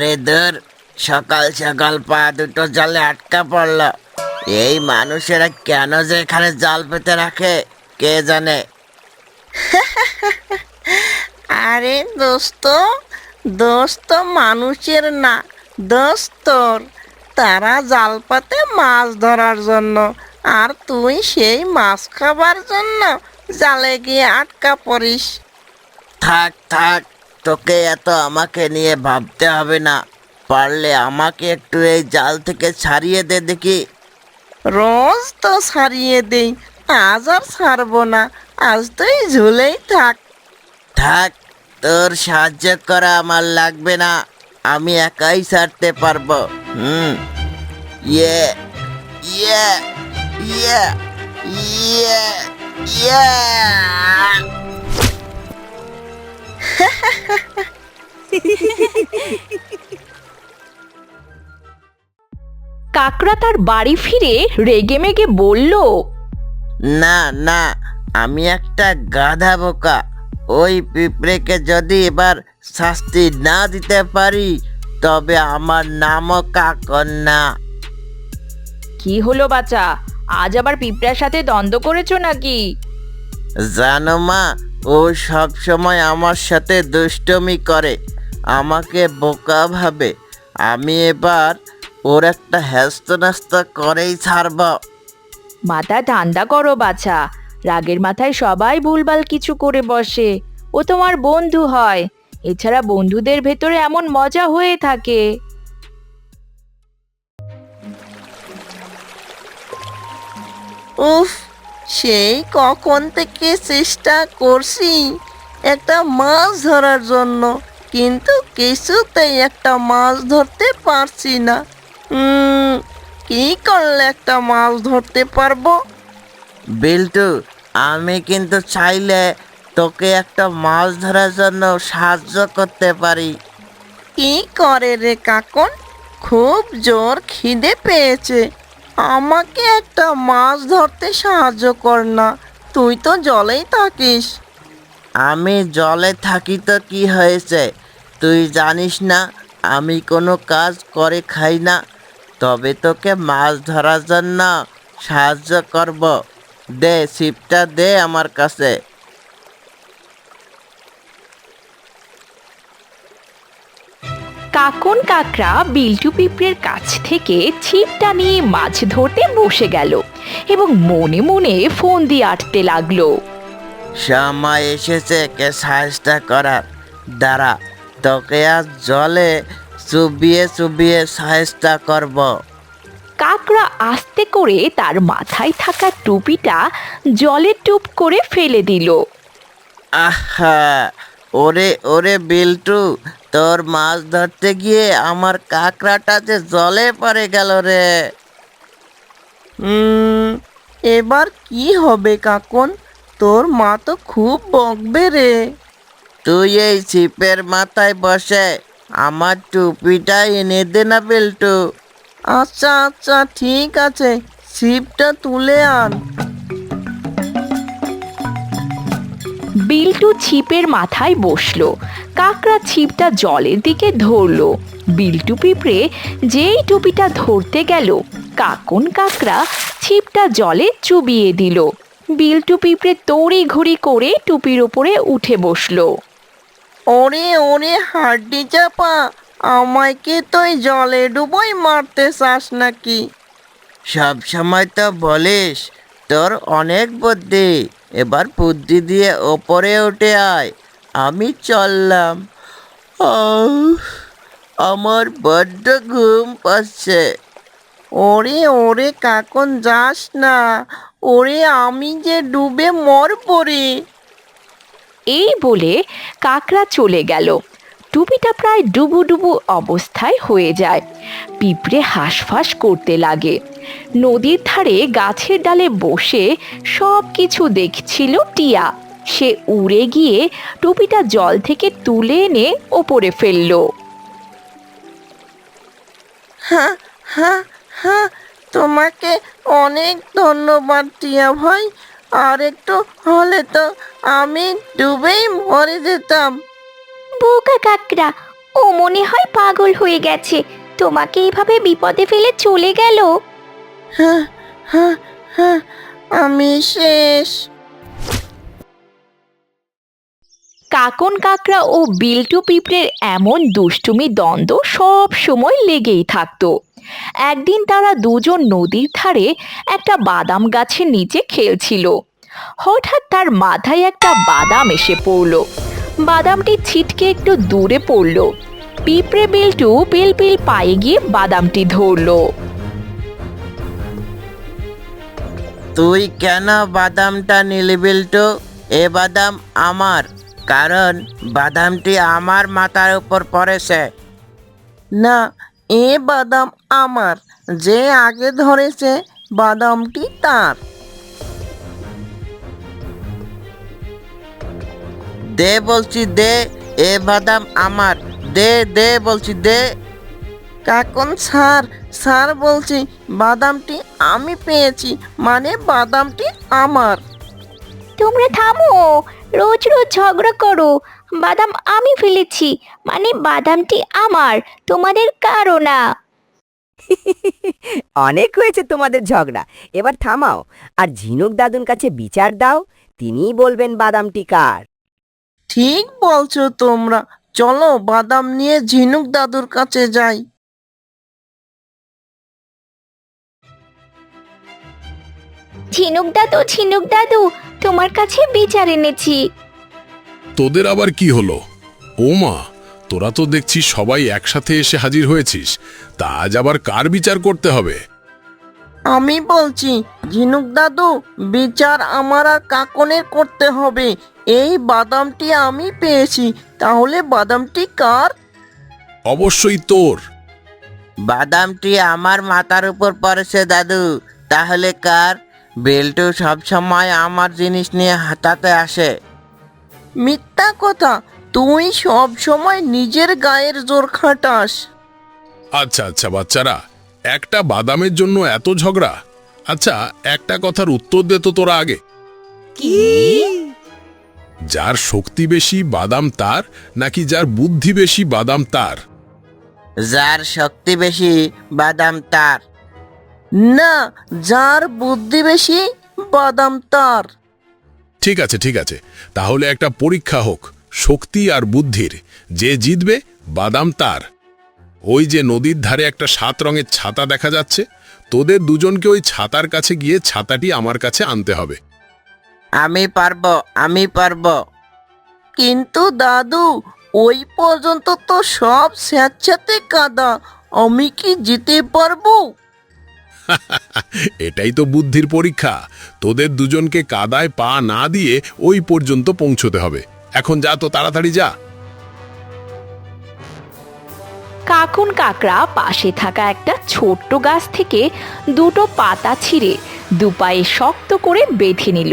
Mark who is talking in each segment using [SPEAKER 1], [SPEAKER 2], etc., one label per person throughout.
[SPEAKER 1] আরে দূর সকাল সকাল পা দুটো জলে আটকা পড়ল। এই মানুষেরা কেন যে এখানে জাল পেতে রাখে কে জানে?
[SPEAKER 2] আরে দোস্ত দোস্ত মানুষের না দোস্তর। তারা জাল পাতে মাছ ধরার জন্য আর তুই সেই মাছ খাবার জন্য জালে গিয়ে আটকা পড়িস।
[SPEAKER 1] থাক থাক তোকে এত আমাকে নিয়ে ভাবতে হবে না। পারলে আমাকে একটু এই জাল থেকে ছাড়িয়ে দে দেখি।
[SPEAKER 2] রোজ তো ছাড়িয়ে দেই আজ আর ছাড়বো না আজ তুই ঝুলেই থাক।
[SPEAKER 1] থাক তোর সাহায্য করা আমার লাগবে না আমি একাই ছাড়তে পারব। হুম ইয়ে ইয়ে ইয়ে ইয়ে ইয়ে।
[SPEAKER 3] কাকড়া তার বাড়ি ফিরে রেগে মেগে বলল
[SPEAKER 1] না না আমি একটা গাধা বোকা। ওই পিঁপড়েকে যদি এবার শাস্তি না দিতে পারি তবে আমার নামও কাকন না
[SPEAKER 3] কি হলো বাচ্চা আজ আবার পিঁপড়ার সাথে দ্বন্দ্ব করেছ নাকি?
[SPEAKER 1] জানো মা ও সব সময় আমার সাথে দুষ্টমি করে আমাকে বোকা ভাবে। আমি এবার ওর একটা হ্যাস্ত ন্যাস্ত করেই ছাড়ব।
[SPEAKER 3] মাথা ঠান্ডা করো বাছা। রাগের মাথায় সবাই ভুলভাল কিছু করে বসে। ও তোমার বন্ধু হয়। এছাড়া বন্ধুদের ভেতরে এমন মজা হয়ে থাকে।
[SPEAKER 2] উফ সেই কখন থেকে চেষ্টা করছি একটা মাছ ধরার জন্য কিন্তু কিছুতেই একটা মাছ ধরতে পারছি না। কি করলে একটা মাছ ধরতে পারব?
[SPEAKER 1] বিল্টু আমি কিন্তু চাইলে তোকে একটা মাছ ধরার জন্য সাহায্য করতে পারি।
[SPEAKER 2] কি করে রে কাকন? খুব জোর খিদে পেয়েছে। আমাকে একটা মাছ ধরতে সাহায্য কর না। তুই তো জলেই থাকিস।
[SPEAKER 1] আমি জলে থাকি তো কি হয়েছে? তুই জানিস না, আমি কোনো কাজ করে খাই না। তবে তোকে মাছ ধরার জন্য সাহায্য করব। দে, ছিপটা দে আমার কাছে।
[SPEAKER 3] কাকন কাকড়া বিল্টু পিঁপড়ের কাছ থেকে ছিপটা নিয়ে মাছ ধরতে বসে গেল এবং মনে মনে ফোন দিয়ে আটতে লাগল।
[SPEAKER 1] সময় এসেছে কে সাহায্য করার। দ্বারা তোকে আজ জলে চুবিয়ে চুবিয়ে সাহায্য করব।
[SPEAKER 3] কাকড়া আস্তে করে তার মাথায় থাকা টুপিটা জলে টুপ করে ফেলে দিল।
[SPEAKER 1] আহা ওরে ওরে বিল্টু তোর মাছ ধরতে গিয়ে আমার কাঁকড়াটা যে জলে পড়ে গেল রে।
[SPEAKER 2] এবার কি হবে কাকন? তোর মা তো খুব বকবে রে।
[SPEAKER 1] তুই এই ছিপের মাথায় বসে আমার টুপিটা এনে দে না বিল্টু।
[SPEAKER 2] আচ্ছা আচ্ছা ঠিক আছে, ছিপটা তুলে আন।
[SPEAKER 3] বিল্টু ছিপের মাথায় বসল। কাকড়া ছিপটা জলের দিকে ধরলো। বিল্টু পিঁপড়ে যেই টুপিটা ধরতে গেল কাকুন কাকড়া ছিপটা জলে চুবিয়ে দিল। বিল্টু পিঁপড়ে তড়ি ঘড়ি করে টুপির ওপরে উঠে বসল।
[SPEAKER 2] ওরে ওরে হাড্ডি চাপা আমায় কি তুই জলে ডুবোই মারতে চাস নাকি?
[SPEAKER 1] সব সময় তো বলিস তোর অনেক বুদ্ধি। এবার বুদ্ধি দিয়ে ওপরে উঠে আয়। আমি চললাম। আমার বড্ড ঘুম পাচ্ছে।
[SPEAKER 2] ওরে ওরে কাকন, যাস না। ওরে, আমি যে ডুবে মর রে।
[SPEAKER 3] এই বলে কাকড়া চলে গেল। টুপিটা প্রায় ডুবু ডুবু অবস্থায় হয়ে যায়। পিঁপড়ে হাঁসফাঁস করতে লাগে। নদীর ধারে গাছের ডালে বসে সব কিছু দেখছিল টিয়া। সে উড়ে গিয়ে টুপিটা জল থেকে তুলে এনে ওপরে ফেলল।
[SPEAKER 2] হ্যাঁ হ্যাঁ হ্যাঁ তোমাকে অনেক ধন্যবাদ টিয়া ভাই। আর একটু হলে তো আমি ডুবেই মরে যেতাম।
[SPEAKER 3] বোকা কাকড়া।
[SPEAKER 4] ও মনে হয় পাগল হয়ে গেছে। তোমাকে এইভাবে বিপদে ফেলে চলে গেল?
[SPEAKER 2] হ্যাঁ হ্যাঁ হ্যাঁ আমি শেষ।
[SPEAKER 3] কাকন কাকড়া ও বিল্টু পিঁপড়ের এমন দুষ্টুমি দ্বন্দ্ব সব সময় লেগেই থাকতো। একদিন তারা দুজন নদীর ধারে একটা বাদাম গাছের নিচে খেলছিল। হঠাৎ তার মাথায় একটা বাদাম এসে পড়ল। বাদামটি ছিটকে একটু দূরে পড়ল। পিঁপড়ে বিলটু পিল পিল পায়ে গিয়ে বাদামটি ধরলো।
[SPEAKER 1] তুই কেন বাদামটা নিলি বিল্টু? এ বাদাম আমার, কারণ বাদামটি আমার মাথার উপর পড়েছে।
[SPEAKER 2] না, এ বাদাম আমার, যে আগে ধরেছে বাদামটি তার।
[SPEAKER 1] দে বলছি দে এ বাদাম আমার। দে দে বলছি দে।
[SPEAKER 2] কাকন স্যার স্যার বলছি বাদামটি আমি পেয়েছি মানে বাদামটি আমার।
[SPEAKER 4] তোমরা থামো রোজ রোজ ঝগড়া করো। বাদাম আমি ফেলেছি মানে বাদামটি আমার তোমাদের কারও না
[SPEAKER 5] অনেক হয়েছে তোমাদের ঝগড়া এবার থামাও। আর ঝিনুক দাদুর কাছে বিচার দাও তিনিই বলবেন বাদামটি কার।
[SPEAKER 2] ঠিক বলছো তোমরা। চলো বাদাম নিয়ে ঝিনুক দাদুর কাছে যাই।
[SPEAKER 4] ঝিনুক দাদু ঝিনুক দাদু তোমার কাছে বিচার এনেছি।
[SPEAKER 6] তোদের আবার কি হলো? ও মা তোরা তো দেখছি সবাই একসাথে এসে হাজির হয়েছিস। তা আজ আবার কার বিচার করতে হবে?
[SPEAKER 2] আমি বলছি ঝিনুক দাদু বিচার আমার আর কাকনের করতে হবে। এই বাদামটি আমি পেয়েছি তাহলে বাদামটি কার?
[SPEAKER 6] অবশ্যই তোর।
[SPEAKER 1] বাদামটি আমার মাথার উপর পড়েছে দাদু তাহলে কার? বেল্টু সবসময় আমার জিনিস নিয়ে হাতাতে আসে।
[SPEAKER 2] মিথ্যা কথা তুই সব সময় নিজের গায়ের জোর খাটাস।
[SPEAKER 6] আচ্ছা আচ্ছা বাচ্চারা একটা বাদামের জন্য এত ঝগড়া? আচ্ছা একটা কথার উত্তর দে তো তোরা আগে।
[SPEAKER 5] কি?
[SPEAKER 6] যার শক্তি বেশি বাদাম তার নাকি যার বুদ্ধি বেশি বাদাম তার?
[SPEAKER 1] যার শক্তি বেশি বাদাম তার।
[SPEAKER 2] না যার বুদ্ধি বেশি বাদাম তার।
[SPEAKER 6] ঠিক আছে ঠিক আছে। তাহলে একটা পরীক্ষা হোক শক্তি আর বুদ্ধির। যে জিতবে বাদাম তার। ওই যে নদীর ধারে একটা সাত রঙের ছাতা দেখা যাচ্ছে তোদের দুজনকে ওই ছাতার কাছে গিয়ে ছাতাটি আমার কাছে আনতে হবে।
[SPEAKER 1] আমি পারব আমি পারব।
[SPEAKER 2] কিন্তু দাদু ওই পর্যন্ত তো সব স্যাঁতস্যাঁতে কাদা আমি কি যেতে পারব?
[SPEAKER 6] এটাই তো বুদ্ধির পরীক্ষা। তোদের দুজনকে কাদায় পা না দিয়ে ওই পর্যন্ত পৌঁছতে হবে। এখন যা তো তাড়াতাড়ি যা।
[SPEAKER 3] কাকুন কাকড়া পাশে থাকা একটা ছোট্ট গাছ থেকে দুটো পাতা ছিঁড়ে দুপায়ে শক্ত করে বেঁধে নিল।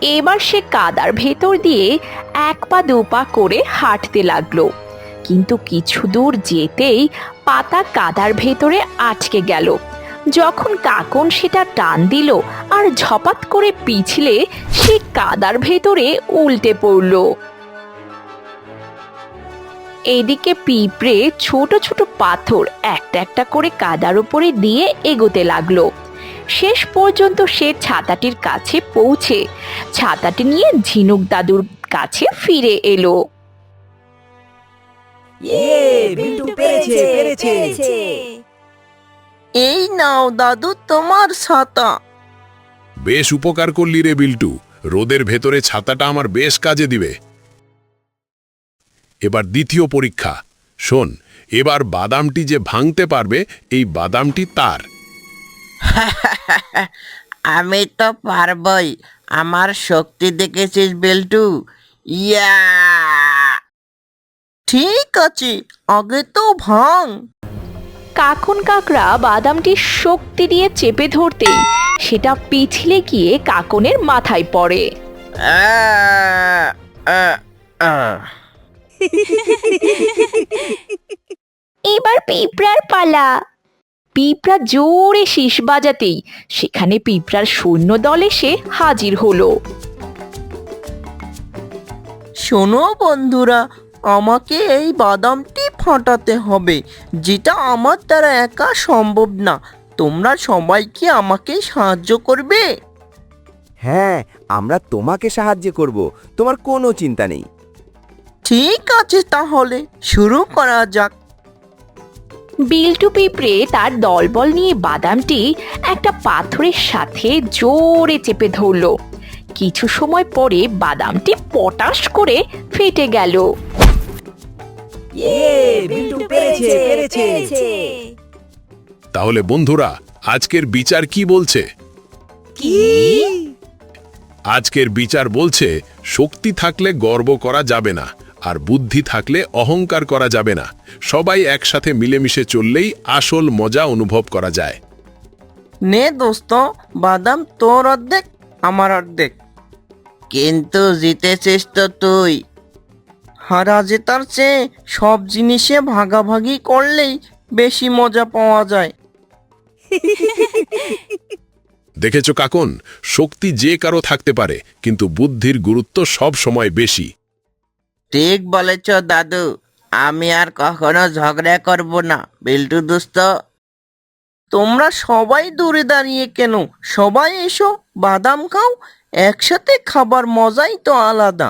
[SPEAKER 3] এবার সে কাদার ভেতর দিয়ে এক পা দু পা করে হাঁটতে লাগল। কিন্তু কিছু দূর যেতেই পাতা কাদার ভেতরে আটকে গেল। যখন কাকন সেটা টান দিল আর ঝপাত করে পিছলে সে কাদার ভেতরে উল্টে পড়ল। এদিকে পিঁপড়ে ছোট ছোট পাথর একটা একটা করে কাদার উপরে দিয়ে এগোতে লাগল। শেষ পর্যন্ত সে ছাতাটির কাছে পৌঁছে ছাতাটি নিয়ে ঝিনুক দাদুর কাছে ফিরে এলো।
[SPEAKER 2] এই নাও দাদু তোমার ছাতা।
[SPEAKER 6] বেশ উপকার করলি রে বিল্টু। রোদের ভেতরে ছাতাটা আমার বেশ কাজে দিবে। এবার দ্বিতীয় পরীক্ষা। শোন এবার বাদামটি যে ভাঙতে পারবে এই বাদামটি তার।
[SPEAKER 1] আমি তো পারবই। আমার শক্তি দেখেছিস বেল্টু? ইয়া!
[SPEAKER 2] ঠিক আছে আগে তো ভাঙ।
[SPEAKER 3] কাকুন কাকড়া বাদামটি শক্তি দিয়ে চেপে ধরতেই সেটা পিছলে গিয়ে কাকনের মাথায় পড়ে।
[SPEAKER 1] আ, আ, আ।
[SPEAKER 4] এবার পিঁপড়ার পালা।
[SPEAKER 3] পিঁপড়া জোরে শীষ বাজাতেই সেখানে পিঁপড়ার সৈন্য দল এসে হাজির হলো।
[SPEAKER 2] শোনো বন্ধুরা আমাকে এই বাদামটি ফাটাতে হবে যেটা আমার দ্বারা একা সম্ভব না। তোমরা সবাই কি আমাকে সাহায্য করবে?
[SPEAKER 7] হ্যাঁ আমরা তোমাকে সাহায্য করব তোমার কোনো চিন্তা নেই।
[SPEAKER 2] ঠিক আছে তাহলে শুরু করা যাক।
[SPEAKER 3] বিল্টু পিঁপড়ে তার দলবল নিয়ে বাদামটি একটা পাথরের সাথে জোরে চেপে ধরলো। কিছু সময় পরে বাদামটি পটাশ করে ফেটে গেল।
[SPEAKER 6] তাহলে বন্ধুরা আজকের বিচার কি বলছে? কি? আজকের বিচার বলছে শক্তি থাকলে গর্ব করা যাবে না। আর বুদ্ধি থাকলে অহংকার করা যাবে না। সবাই একসাথে মিলেমিশে চললেই আসল মজা অনুভব করা যায়।
[SPEAKER 2] নে দোস্ত বাদাম তোর অর্ধেক আমার অর্ধেক।
[SPEAKER 1] কিন্তু জিতেছিস তো তুই।
[SPEAKER 2] হারা জেতার চেয়ে সব জিনিসে ভাগাভাগি করলেই বেশি মজা পাওয়া যায়।
[SPEAKER 6] দেখেছ কাকন শক্তি যে কারও থাকতে পারে কিন্তু বুদ্ধির গুরুত্ব সব সময় বেশি।
[SPEAKER 1] ঠিক বলেছ, দাদু। আমি আর কখনো ঝগড়া করব না, বিল্টু দুস্ত
[SPEAKER 2] তোমরা সবাই দূরে দাঁড়িয়ে কেন? সবাই এসো, বাদাম খাও, একসাথে খাবার মজাই তো আলাদা।